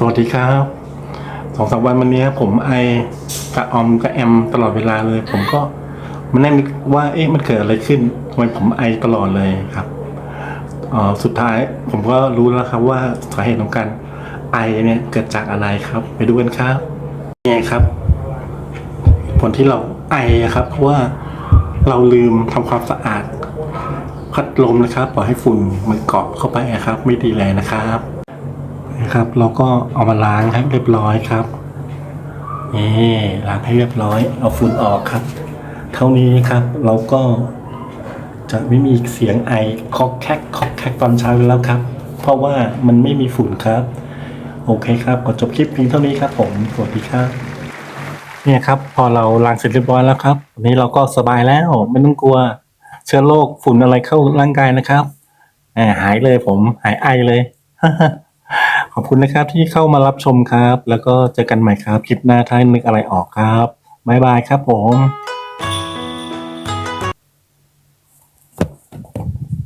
สวัสดีครับสองสามวันวันนี้ผมไอกระออมกระแอมตลอดเวลาเลย ผมก็มานั่นว่าเอ๊ะมันเกิดอะไรขึ้นทำไมผมไอตลอดเลยครับสุดท้ายผมก็รู้แล้วครับว่าสาเหตุของการไอเนี่ยเกิดจากอะไรครับ ไปดูกันครับนี่ครับ ผลที่เราไอครับ เพราะว่าเราลืมทำความสะอาดพัดลมนะครับปล่อยให้ฝุ่นมันเกาะเข้าไปครับ ไม่ดีเลยนะครับ นะครับ เราก็เอามาล้างให้เรียบร้อยครับนี่ล้างให้เรียบร้อย เอาฝุ่นออกครับ เท่านี้ครับเราก็จะไม่มีเสียงไอคอกแคกคอกแคกตอนเช้าแล้วครับ เพราะว่ามันไม่มีฝุ่นครับ โอเคครับก็จบคลิปเพียงเท่านี้ครับ ผมสวัสดีครับเนี่ยครับ พอเราล้างเสร็จเรียบร้อยแล้วครับวันนี้เราก็สบายแล้วไม่ต้องกลัวเชื้อโรคฝุ่นอะไรเข้าร่างกายนะครับอหายเลยผมหายไอเลย อบคุณนะครับที่เข้ามารับชมครับ แล้วก็เจอกันใหม่ครับ คลิปหน้าถ้านึกอะไรออกครับบ๊ายบายครับผม